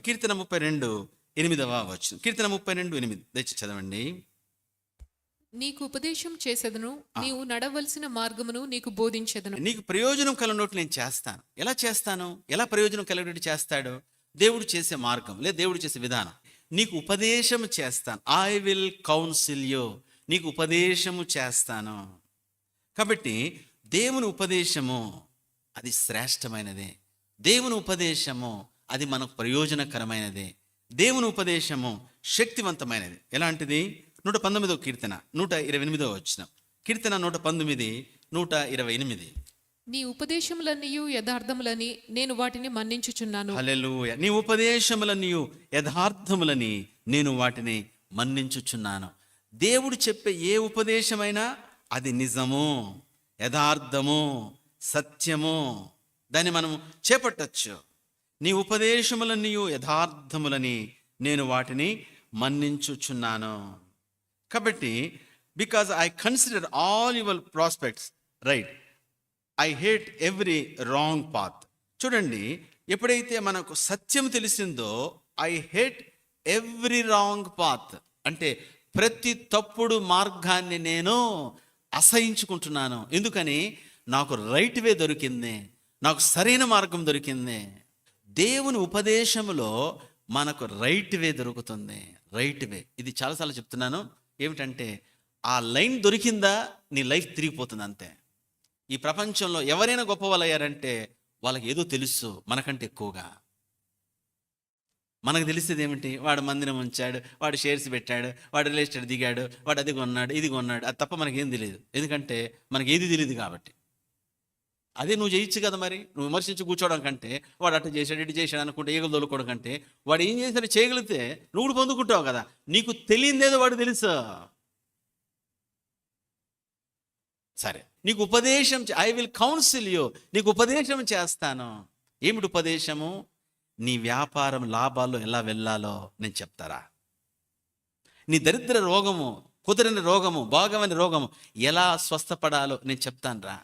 కీర్తన ముప్పై రెండు ఎనిమిదవ వచ్చు కీర్తన ముప్పై రెండు ఎనిమిది. చదవండి. నీకు ఉపదేశం చేసేదను నీవు నడవలసిన మార్గమును నీకు బోధించెదను. నీకు ప్రయోజనం కలిగినట్టు నేను చేస్తాను. ఎలా చేస్తాను? ఎలా ప్రయోజనం కలిగినట్టు చేస్తాడు? దేవుడు చేసే మార్గం లేదా దేవుడు చేసే విధానం. నీకు ఉపదేశం చేస్తాను. ఐ విల్ కౌన్సిల్ యూ నీకు ఉపదేశము చేస్తాను. కాబట్టి దేవుని ఉపదేశము అది శ్రేష్టమైనదే. దేవుని ఉపదేశము అది మనకు ప్రయోజనకరమైనది. దేవుని ఉపదేశము శక్తివంతమైనది. ఎలాంటిది? నూట పంతొమ్మిదవ కీర్తన నూట ఇరవై ఎనిమిదవ వచ్చిన కీర్తన నూట పంతొమ్మిది నూట ఇరవై ఎనిమిది. నీ ఉపదేశములన్నీయు యథార్థములని నేను వాటిని మన్నించుచున్నాను. హల్లెలూయ. నీ ఉపదేశములనియు యథార్థములని నేను వాటిని మన్నించుచున్నాను. దేవుడు చెప్పే ఏ ఉపదేశమైనా అది నిజము యథార్థము సత్యము దాన్ని మనం చేపట్టచ్చు. నీ ఉపదేశములనియు యథార్థములని నేను వాటిని మన్నించుచున్నాను. కాబట్టి because I consider all your prospects right I hate every wrong path చూడండి ఎప్పుడైతే మనకు సత్యం తెలిసిందో I hate every wrong path అంటే ప్రతి తప్పుడు మార్గాన్ని నేను అసహించుకుంటున్నాను. ఎందుకని? నాకు రైట్ వే దొరికింది. నాకు సరైన మార్గం దొరికింది. దేవుని ఉపదేశంలో మనకు రైట్ వే దొరుకుతుంది. రైట్ వే ఇది చాలాసార్లు చెప్తున్నాను. ఏమిటంటే ఆ లైన్ దొరికిందా నీ లైఫ్ తిరిగిపోతుంది అంతే. ఈ ప్రపంచంలో ఎవరైనా గొప్ప వాళ్ళు అయ్యారంటే వాళ్ళకి ఏదో తెలుసు మనకంటే ఎక్కువగా. మనకు తెలిసేది ఏమిటి? వాడు మందిరం ఉంచాడు వాడు షేర్స్ పెట్టాడు వాడు రియల్ ఎస్టేట్ దిగాడు వాడు అది కొన్నాడు ఇది కొన్నాడు. అది తప్ప మనకేం తెలియదు. ఎందుకంటే మనకి ఏది తెలియదు కాబట్టి. అదే నువ్వు చేయొచ్చు కదా మరి. నువ్వు విమర్శించి కూర్చోవడం కంటే వాడు అట్ట చేశాడు ఇటు చేశాడు అనుకుంటే ఈగలు తోలుకోవడం కంటే వాడు ఏం చేసినా చేయగలిగితే నువ్వు కూడా పొందుకుంటావు కదా. నీకు తెలియదేదో వాడు తెలుసు. సరే. నీకు ఉపదేశం ఐ విల్ కౌన్సిల్ యూ. నీకు ఉపదేశం చేస్తాను. ఏమిటి ఉపదేశము? నీ వ్యాపారం లాభాల్లో ఎలా వెళ్ళాలో నేను చెప్తారా? నీ దరిద్ర రోగము కుదిరిన రోగము భాగమైన రోగము ఎలా స్వస్థపడాలో నేను చెప్తాను రా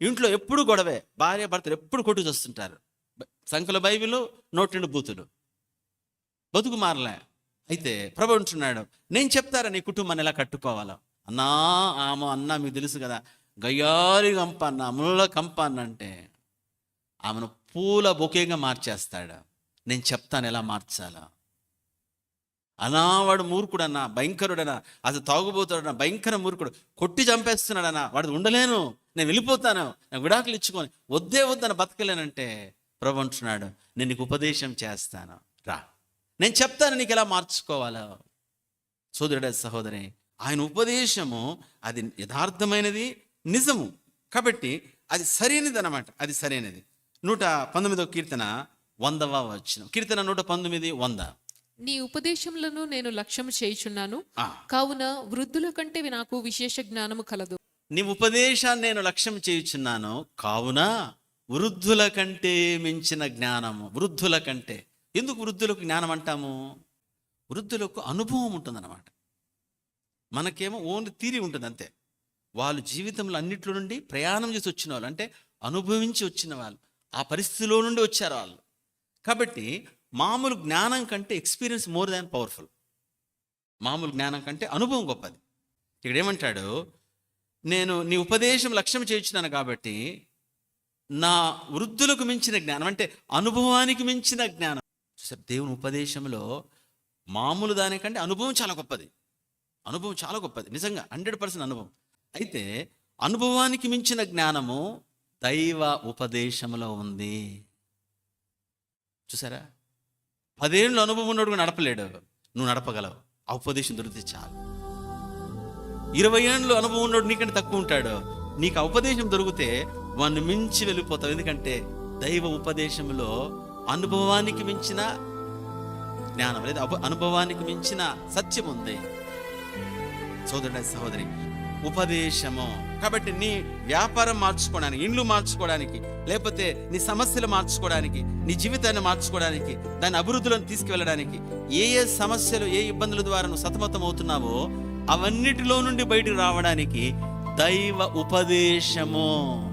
ఇంట్లో ఎప్పుడు గొడవే. భార్య భర్తలు ఎప్పుడు కొట్టు చూస్తుంటారు. సంఖ్యల బైబిల్ నోటి నుండి బూతులు. బతుకు మారలే. అయితే ప్రభు ఉంటున్నాడు నేను చెప్తారా నీ కుటుంబాన్ని ఎలా కట్టుకోవాలో? అన్నా ఆమె అన్నా మీకు తెలుసు కదా. గయ్యారి కంప అన్న ముళ్ళ కంప అన్న అంటే ఆమెను పూల బొకేగా మార్చేస్తాడు. నేను చెప్తాను ఎలా మార్చాలా. అనా వాడు మూర్ఖుడన్నా భయంకరుడనా అసలు తాగుబోతాడన్నా భయంకర మూర్ఖుడు. కొట్టి చంపేస్తున్నాడన్నా వాడు ఉండలేను. నేను వెళ్ళిపోతాను నేను విడాకులు ఇచ్చుకొని. వద్దే వద్దన బతకలేనంటే ప్రభు అంటున్నాడు నేను నీకు ఉపదేశం చేస్తాను. రా. నేను చెప్తాను నీకు ఎలా మార్చుకోవాలో. సోదరుడ సహోదరి ఆయన ఉపదేశము అది యథార్థమైనది నిజము. కాబట్టి అది సరైనది అనమాట అది సరైనది. నూట పంతొమ్మిదవ కీర్తన వందవ వచ్చిన కీర్తన నూట పంతొమ్మిది వంద. నీ ఉపదేశములను నేను లక్ష్యము చేయుచున్నాను. కావున వృద్ధుల కంటే నాకు విశేష జ్ఞానము కలదు. నీ ఉపదేశాన్ని నేను లక్ష్యం చేయుచున్నాను. కావున వృద్ధుల కంటే మించిన జ్ఞానము వృద్ధుల కంటే. ఎందుకు వృద్ధులకు జ్ఞానం అంటాము? వృద్ధులకు అనుభవం ఉంటుందన్నమాట. మనకేమో ఓన్లీ తీరి ఉంటుంది అంతే. వాళ్ళు జీవితంలో అన్నిట్లో నుండి ప్రయాణం చేసి వచ్చిన వాళ్ళు అంటే అనుభవించి వచ్చిన వాళ్ళు ఆ పరిస్థితిలో నుండి వచ్చారు వాళ్ళు. కాబట్టి మామూలు జ్ఞానం కంటే ఎక్స్పీరియన్స్ మోర్ దాన్ పవర్ఫుల్. మామూలు జ్ఞానం కంటే అనుభవం గొప్పది. ఇక్కడ ఏమంటాడు? నేను నీ ఉపదేశం లక్ష్యం చేయించున్నాను కాబట్టి నా వృద్ధులకు మించిన జ్ఞానం అంటే అనుభవానికి మించిన జ్ఞానం. చూసారు దేవుని ఉపదేశంలో మామూలు దానికంటే అనుభవం చాలా గొప్పది. అనుభవం చాలా గొప్పది. నిజంగా హండ్రెడ్ పర్సెంట్ అనుభవం. అయితే అనుభవానికి మించిన జ్ఞానము దైవ ఉపదేశంలో ఉంది. చూసారా పదేళ్ళు అనుభవం ఉన్నోడు నడపలేడు. నువ్వు నడపగలవు. ఆ ఉపదేశం దొరికితే చాలు. ఇరవై ఏళ్ళు అనుభవం ఉన్నాడు నీకంటే తక్కువ ఉంటాడు. నీకు ఆ ఉపదేశం దొరికితే వాడిని మించి వెళ్ళిపోతావు. ఎందుకంటే దైవ ఉపదేశంలో అనుభవానికి మించిన జ్ఞానం లేదా. అనుభవానికి మించిన సత్యం ఉంది. సోదరుడ సహోదరి ఉపదేశము. కాబట్టి నీ వ్యాపారం మార్చుకోవడానికి ఇండ్లు మార్చుకోవడానికి లేకపోతే నీ సమస్యలు మార్చుకోవడానికి నీ జీవితాన్ని మార్చుకోవడానికి దాని అభివృద్ధిలోకి తీసుకువెళ్ళడానికి ఏ ఏ సమస్యలు ఏ ఇబ్బందుల ద్వారా నువ్వు సతమతం అవుతున్నావో అవన్నిటిలో నుండి బయటికి రావడానికి దైవ ఉపదేశము.